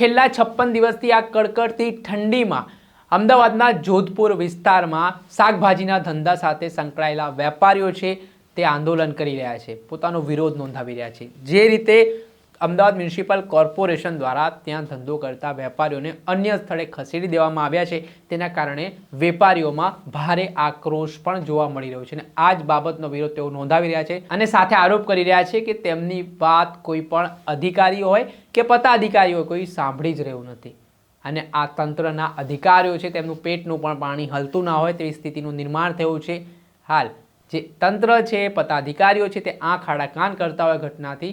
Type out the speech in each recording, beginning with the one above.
છેલ્લા છપ્પન દિવસથી આ કડકડતી ઠંડીમાં અમદાવાદના જોધપુર વિસ્તારમાં શાકભાજીના ધંધા સાથે સંકળાયેલા વેપારીઓ છે તે આંદોલન કરી રહ્યા છે. પોતાનો વિરોધ નોંધાવી રહ્યા છે. જે રીતે અમદાવાદ મ્યુનિસિપલ કોર્પોરેશન દ્વારા ત્યાં ધંધો કરતા વેપારીઓને અન્ય સ્થળે ખસેડી દેવામાં આવ્યા છે. તેના કારણે વેપારીઓમાં ભારે આક્રોશ પણ જોવા મળી રહ્યો છે અને આ જ બાબતનો વિરોધ તેઓ નોંધાવી રહ્યા છે અને સાથે આરોપ કરી રહ્યા છે કે તેમની વાત કોઈ પણ અધિકારી હોય કે પદાધિકારી હોય, કોઈ સાંભળી જ રહ્યું નથી. અને આ તંત્રના અધિકારીઓ છે, તેમનું પેટનું પણ પાણી હલતું ના હોય તેવી સ્થિતિનું નિર્માણ થયું છે. હાલ જે તંત્ર છે, પદાધિકારીઓ છે, તે આંખ આડા કાન કરતા હોય ઘટનાથી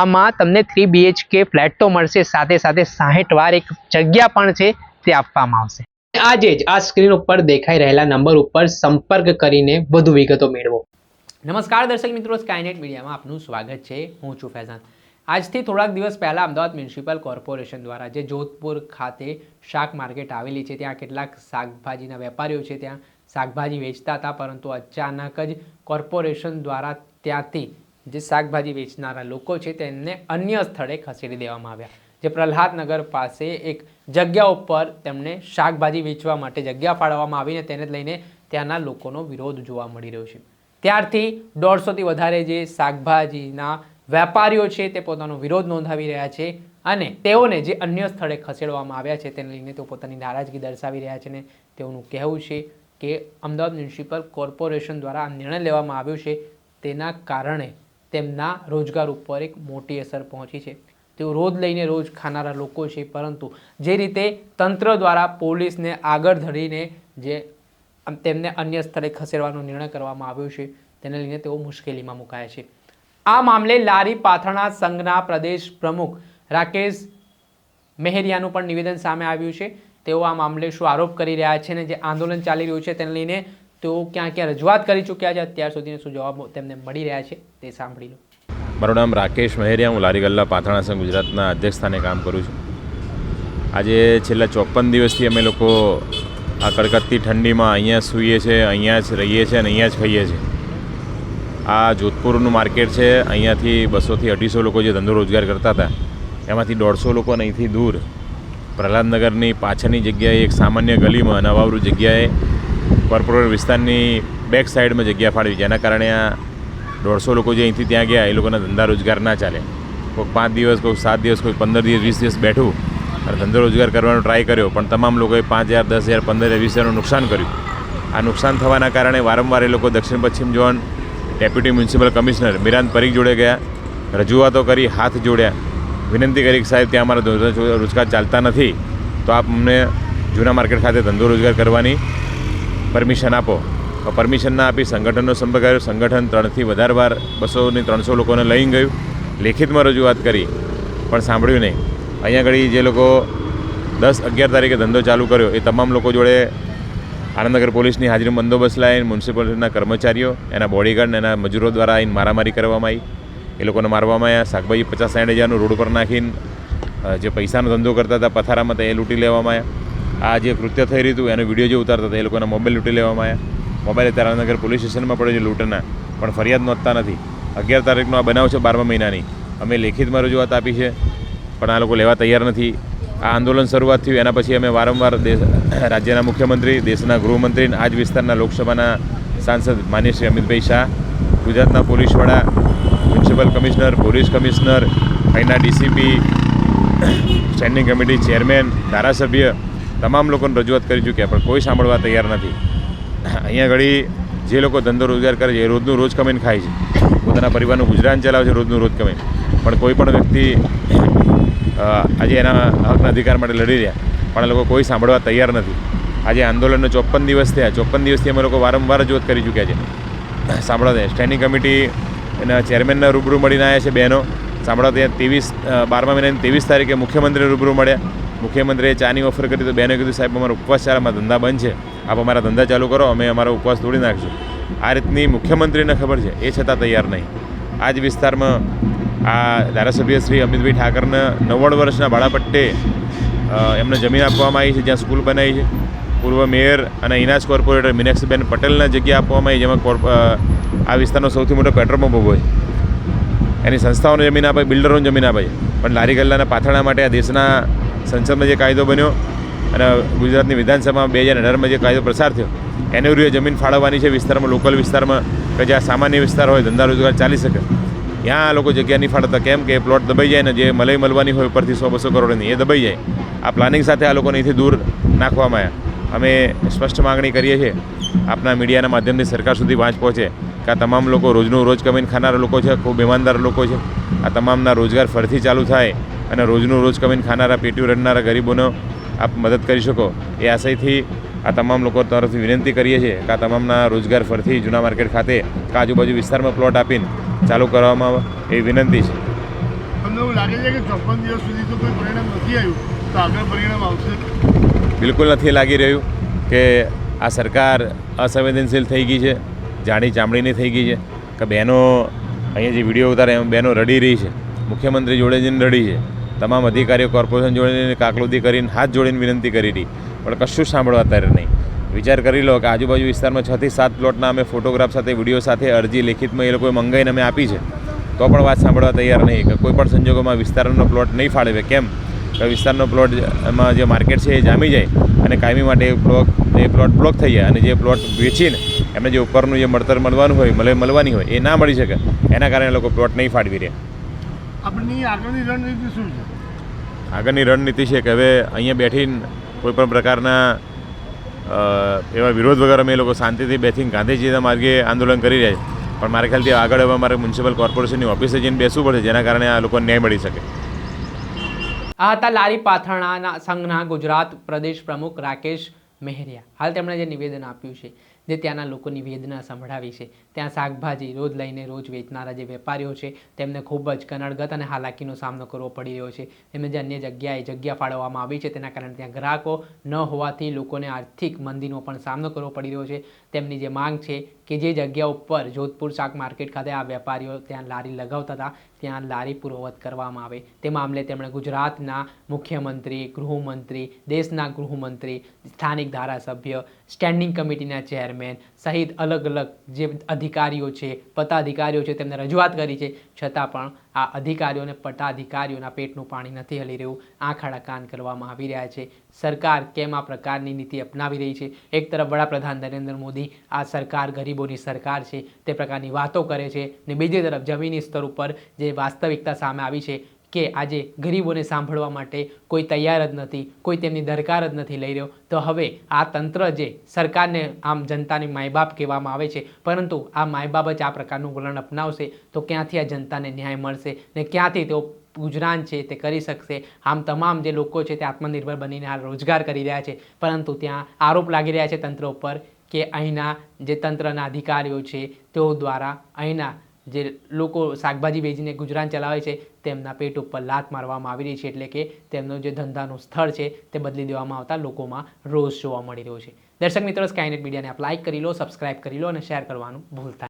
આમાં તમને થ્રી બીએચકે ફ્લેટ તો મળશે, સાથે સાથે સાહીઠ વાર એક જગ્યા પણ છે, તે આપવામાં આવશે. આજે જ આ સ્ક્રીન ઉપર દેખાઈ રહેલા નંબર ઉપર સંપર્ક કરીને વધુ વિગતો મેળવો. નમસ્કાર દર્શક મિત્રો સ્કાયનેટ મીડિયામાં આપનું સ્વાગત છે. હું છું ફૈઝાન. આજથી થોડાક દિવસ પહેલાં અમદાવાદ મ્યુનિસિપલ કોર્પોરેશન દ્વારા જે જોધપુર ખાતે શાક માર્કેટ આવેલી છે, ત્યાં કેટલાક શાકભાજીના વેપારીઓ છે, ત્યાં શાકભાજી વેચતા હતા, પરંતુ અચાનક જ કોર્પોરેશન દ્વારા ત્યાંથી જે શાકભાજી વેચનારા લોકો છે તેમને અન્ય સ્થળે ખસેડી દેવામાં આવ્યા. જે પ્રહલાદનગર પાસે એક જગ્યા ઉપર તેમને શાકભાજી વેચવા માટે જગ્યા ફાળવવામાં આવીને તેને લઈને ત્યાંના લોકોનો વિરોધ જોવા મળી રહ્યો છે. ત્યારથી દોઢસોથી વધારે જે શાકભાજીના વેપારીઓ છે તે પોતાનો વિરોધ નોંધાવી રહ્યા છે અને તેઓને જે અન્ય સ્થળે ખસેડવામાં આવ્યા છે તેને લઈને તેઓ પોતાની નારાજગી દર્શાવી રહ્યા છે ને તેઓનું કહેવું છે કે અમદાવાદ મ્યુનિસિપલ કોર્પોરેશન દ્વારા આ નિર્ણય લેવામાં આવ્યો છે તેના કારણે તેમના રોજગાર ઉપર એક મોટી અસર પહોંચી છે. તેઓ રોજ લઈને રોજ ખાનારા લોકો છે, પરંતુ જે રીતે તંત્ર દ્વારા પોલીસને આગળ ધરીને જે તેમને અન્ય સ્થળે ખસેડવાનો નિર્ણય કરવામાં આવ્યો છે, તેને લઈને તેઓ મુશ્કેલીમાં મુકાયા છે. આ મામલે લારી પાથરણા સંઘના પ્રદેશ પ્રમુખ રાકેશ મેહરિયાનું પણ નિવેદન સામે આવ્યું છે. તેઓ આ મામલે શું આરોપ કરી રહ્યા છે ને જે આંદોલન ચાલી રહ્યું છે, તેને લઈને તેઓ ક્યાં ક્યાં રજૂઆત કરી ચૂક્યા છે? અત્યાર સુધીનો શું જવાબ તેમને મળી રહ્યા છે તે સાંભળી લો. મારું નામ રાકેશ મહેરિયા. હું લારી ગલ્લા પાથરણા સંઘ ગુજરાતના અધ્યક્ષ સ્થાને કામ કરું છું. આજે છેલ્લા ચોપન દિવસથી અમે લોકો આ કડકડતી ઠંડીમાં અહીંયા સૂઈએ છીએ અહીંયા જ રહીએ છીએ અને અહીંયા જ ખાઈએ છીએ. આ જોધપુરનું માર્કેટ છે. અહીંયાથી બસોથી અઢીસો લોકો જે ધંધો રોજગાર કરતા હતા, એમાંથી દોઢસો લોકો અહીંથી દૂર. પ્રહલાદનગરની પાછળની જગ્યાએ એક સામાન્ય ગલીમાં, નવાવરું જગ્યાએ કોર્પોરેટ વિસ્તારની બેક સાઈડમાં જગ્યા ફાળવી. જેના કારણે આ દોઢસો લોકો જે અહીંથી ત્યાં ગયા, એ લોકોના ધંધા રોજગાર ના ચાલે. કોઈક પાંચ દિવસ, કોઈક સાત દિવસ કોઈ પંદર દિવસ, વીસ દિવસ બેઠું, અને ધંધો રોજગાર કરવાનો ટ્રાય કર્યો, પણ તમામ લોકોએ પાંચ હજાર, દસ હજાર, પંદર હજાર, વીસ હજારનું નુકસાન કર્યું. આ નુકસાન થવાના કારણે વારંવાર એ લોકો દક્ષિણ, પશ્ચિમ zone deputy municipal commissioner Miran Parikh જોડે ગયા, રજૂઆતો કરી, હાથ જોડ્યા. વિનંતી કરી કે સાહેબ, ત્યાં અમારા રોજગાર ચાલતા નથી, તો આપ અમને જૂના માર્કેટ ખાતે ધંધો રોજગાર કરવાની પરમિશન આપો. તો પરમિશન ના આપી સંગઠનનો સંપર્ક કર્યો. સંગઠન ત્રણથી વધારે વાર બસોની ત્રણસો લોકોને લઈ ગયું. લેખિતમાં રજૂઆત કરી, પણ સાંભળ્યું નહીં. અહીંયા આગળ જે લોકો દસ અગિયાર તારીખે ધંધો ચાલુ કર્યો, એ તમામ લોકો જોડે આનંદનગર પોલીસની હાજરી બંદોબસ્ત લાવીને મ્યુનિસિપાલિટીના કર્મચારીઓ, એના બોડીગાર્ડ એના મજૂરો દ્વારા આવીને મારામારી કરવામાં આવી. એ લોકોને મારવામાં આવ્યા. શાકભાજી પચાસ સાઠ હજારનું રોડ પર નાખીને જે પૈસાનો ધંધો કરતા હતા પથારામાં તે લૂંટી લેવામાં આવ્યા. આ જે કૃત્ય થઈ રહ્યું હતું, એનો વીડિયો જે ઉતારતા હતા, એ લોકોના મોબાઈલ લૂંટી લેવામાં આવ્યા. મોબાઈલ અત્યારે આનંદનગર પોલીસ સ્ટેશનમાં પડે છે લૂંટના, પણ ફરિયાદ નોંધતા નથી. અગિયાર તારીખનો આ બનાવ છે બારમા મહિનાની. અમે લેખિતમાં રજૂઆત આપી છે, પણ આ લોકો લેવા તૈયાર નથી. આ આંદોલન શરૂઆત થયું, એના પછી અમે વારંવાર દેશ, રાજ્યના મુખ્યમંત્રી, દેશના ગૃહમંત્રી અને આ જ વિસ્તારના લોકસભાના સાંસદ માન્ય શ્રી અમિતભાઈ શાહ, ગુજરાતના પોલીસ વડા, મ્યુનિસિપલ કમિશનર, પોલીસ કમિશનર, અહીંના ડીસીપી સ્ટેન્ડિંગ કમિટી ચેરમેન ધારાસભ્ય તમામ લોકોને રજૂઆત કરી ચૂક્યા, પણ કોઈ સાંભળવા તૈયાર નથી. અહીંયા ઘડી જે લોકો ધંધો રોજગાર કરે છે, એ રોજનું રોજ કમાઈને ખાય છે. પોતાના પરિવારનું ગુજરાન ચલાવે છે, રોજનું રોજ કમાઈને. પણ કોઈ પણ વ્યક્તિ આજે એના હકના અધિકાર માટે લડી રહ્યા, પણ એ લોકો કોઈ સાંભળવા તૈયાર નથી. આજે આંદોલનનો ચોપન દિવસ થયા ચોપન દિવસથી અમે લોકો વારંવાર રજૂઆત કરી ચૂક્યા છે. સાંભળવા સ્ટેન્ડિંગ કમિટી એના ચેરમેનના રૂબરૂ મળીને આવ્યા છે બહેનો. સાંભળવા ત્યાં ત્રેવીસ બારમા મહિનાની ત્રેવીસ તારીખે મુખ્યમંત્રી રૂબરૂ મળ્યા. મુખ્યમંત્રીએ ચાની ઓફર કરી તો બેને કીધું, સાહેબ, અમારો ઉપવાસ ચાલે અમારા ધંધા બંધ છે. આપ અમારા ધંધા ચાલુ કરો, અમે અમારો ઉપવાસ તોડી નાખશું. આ રીતની મુખ્યમંત્રીને ખબર છે. એ છતાં તૈયાર નહીં. આ જ વિસ્તારમાં આ ધારાસભ્ય શ્રી અમિતભાઈ ઠાકરને નવ્વાણું વર્ષના ભાડાપટ્ટે એમને જમીન આપવામાં આવી છે, જ્યાં સ્કૂલ બનાવી છે. પૂર્વ મેયર અને ઇનાજ કોર્પોરેટર મીનાક્ષીબેન પટેલને જગ્યા આપવામાં આવી, જેમાં કોર્પ આ વિસ્તારનો સૌથી મોટો પેટ્રોલ પંપ હોય એની સંસ્થાઓને જમીન આપે બિલ્ડરોને જમીન આપે પણ લારી ગલ્લાના પાથરણા માટે આ દેશના સંસદમાં જે કાયદો બન્યો અને ગુજરાતની વિધાનસભામાં બે હજાર અઢારમાં જે કાયદો પ્રસાર થયો, એને રૂએ જમીન ફાળવવાની છે વિસ્તારમાં લોકલ વિસ્તારમાં, કે જ્યાં સામાન્ય વિસ્તાર હોય, ધંધા રોજગાર ચાલી શકે. ત્યાં આ લોકો જગ્યા નહીં ફાળવતા. કેમ કે પ્લોટ દબાઈ જાય ને, જે મલઈ મળવાની હોય ઉપરથી સો બસો કરોડની, એ દબાઈ જાય. આ પ્લાનિંગ સાથે આ લોકોને અહીંથી દૂર નાખવામાં આવ્યા. અમે સ્પષ્ટ માગણી કરીએ છીએ, આપના મીડિયાના માધ્યમથી સરકાર સુધી વાંચ પહોંચે. કે આ તમામ લોકો રોજનું રોજ કમાઈને ખાનારા લોકો છે ખૂબ ઈમાનદાર લોકો છે. આ તમામના રોજગાર ફરીથી ચાલુ થાય અને રોજનું રોજ કમાઈને ખાનારા પેટીઓ રડનારા ગરીબોનો આપ મદદ કરી શકો. એ આશયથી આ તમામ લોકો તરફથી વિનંતી કરીએ છીએ કે આ તમામના રોજગાર ફરીથી જૂના માર્કેટ ખાતે કે આજુબાજુ વિસ્તારમાં પ્લોટ આપીને ચાલુ કરવામાં આવે એ વિનંતી છે. તમને એવું લાગે છે કે ચોપન દિવસ સુધી તો કોઈ પરિણામ નથી આવ્યું? તો આગળ પરિણામ આવશે? બિલકુલ નથી લાગી રહ્યું કે આ સરકાર અસંવેદનશીલ થઈ ગઈ છે. જાડી ચામડીની થઈ ગઈ છે કે બહેનો અહીંયા જે વીડિયો ઉતારે એમ બહેનો રડી રહી છે. મુખ્યમંત્રી જોડે જઈને રડી છે. તમામ અધિકારીઓ કોર્પોરેશન જોડે કાકલોદી કરીને હાથ જોડીને વિનંતી કરી હતી પણ કશું સાંભળવા અત્યારે નહીં. વિચાર કરી લો કે આજુબાજુ વિસ્તારમાં છથી સાત પ્લોટના અમે ફોટોગ્રાફ સાથે, વીડિયો સાથે, અરજી લેખિતમાં એ લોકોએ મંગાવીને અમે આપી છે. તો પણ વાત સાંભળવા તૈયાર નહીં. કે કોઈ પણ સંજોગોમાં વિસ્તારનો પ્લોટ નહીં ફાળવે. કેમ? કે વિસ્તારનો પ્લોટ એમાં જે માર્કેટ છે એ જામી જાય અને કાયમી માટે એ પ્લોટ એ પ્લોટ બ્લોક થઈ જાય અને જે પ્લોટ વેચીને એમને જે ઉપરનું જે મળતર મળવાનું હોય મળે મળવાની હોય એ ના મળી શકે. એના કારણે લોકો પ્લોટ નહીં ફાળવી રહ્યા. આપણી આગળની રણનીતિ શું છે? આગળની રણનીતિ છે કે હવે અહીંયા બેઠીને કોઈ પણ પ્રકારના એવા વિરોધ વગર અમે લોકો શાંતિથી બેસીને ગાંધીજીના માર્ગે આંદોલન કરી રહ્યા છે. પણ મારા ખ્યાલથી આગળ હવે મારે મ્યુનિસિપલ કોર્પોરેશનની ઓફિસે જઈને બેસવું પડશે જેના કારણે આ લોકોને ન્યાય મળી શકે. આ હતા લારી પાથરણાના સંઘના ગુજરાત પ્રદેશ પ્રમુખ રાકેશ મહેરિયા. હાલ તેમણે જે નિવેદન આપ્યું છે, જે ત્યાંના લોકોની વેદના સંભળાવી છે, ત્યાં શાકભાજી રોજ લઈને રોજ વેચનારા જે વેપારીઓ છે, તેમને ખૂબ જ કનડગત અને હાલાકીનો સામનો કરવો પડી રહ્યો છે. તેમને જે અન્ય જગ્યાએ જગ્યા ફાળવવામાં આવી છે, તેના કારણે ત્યાં ગ્રાહકો ન હોવાથી લોકોને આર્થિક મંદીનો પણ સામનો કરવો પડી રહ્યો છે. તેમની જે માંગ છે કે જે જગ્યા ઉપર જોધપુર શાક માર્કેટ ખાતે આ વેપારીઓ ત્યાં લારી લગાવતા હતા, ત્યાં લારી પૂર્વવત કરવામાં આવે. તે મામલે તેમણે ગુજરાતના મુખ્યમંત્રી, ગૃહમંત્રી, દેશના ગૃહમંત્રી, સ્થાનિક ધારાસભ્ય, સ્ટેન્ડિંગ કમિટીના ચેરમેન સહિત અલગ અલગ જે અધિકારીઓ છે, પદાધિકારીઓ છે, તેમને રજૂઆત કરી છે. છતાં પણ આ અધિકારીઓને પટ્ટાધિકારીઓના પેટનું પાણી નથી હલી રહ્યું. આંખાડા કાન કરવામાં આવી રહ્યા છે. સરકાર કેમ આ પ્રકારની નીતિ અપનાવી રહી છે? એક તરફ વડાપ્રધાન નરેન્દ્ર મોદી આ સરકાર ગરીબોની સરકાર છે, તે પ્રકારની વાતો કરે છે ને બીજી તરફ જમીની સ્તર ઉપર જે વાસ્તવિકતા સામે આવી છે કે આજે ગરીબોને સાંભળવા માટે કોઈ તૈયાર જ નથી, કોઈ તેમની દરકાર જ નથી લઈ રહ્યો. તો હવે આ તંત્ર જે સરકારને આમ જનતાની માયબાપ કહેવામાં આવે છે, પરંતુ આ માયબાપ જ આ પ્રકારનું વલણ અપનાવશે તો ક્યાંથી આ જનતાને ન્યાય મળશે ને ક્યાંથી તેઓ ગુજરાન છે તે કરી શકશે? આમ તમામ જે લોકો છે તે આત્મનિર્ભર બનીને હાલ રોજગાર કરી રહ્યા છે. પરંતુ ત્યાં આરોપ લાગી રહ્યા છે તંત્ર ઉપર કે અહીંના જે તંત્રના અધિકારીઓ છે તેઓ દ્વારા અહીંના જે લોકો શાકભાજી વેચીને ગુજરાન ચલાવે છે, તેમના પેટ ઉપર લાત મારવામાં આવી રહી છે, એટલે કે તેમનો જે ધંધાનું સ્થળ છે, તે બદલી દેવામાં આવતા લોકોમાં રોષ જોવા મળી રહ્યો છે દર્શક મિત્રો સ્કાયનેટ મીડિયાને આપ લાઇક કરી લો સબસ્ક્રાઇબ કરી લો અને શેર કરવાનું ભૂલતા.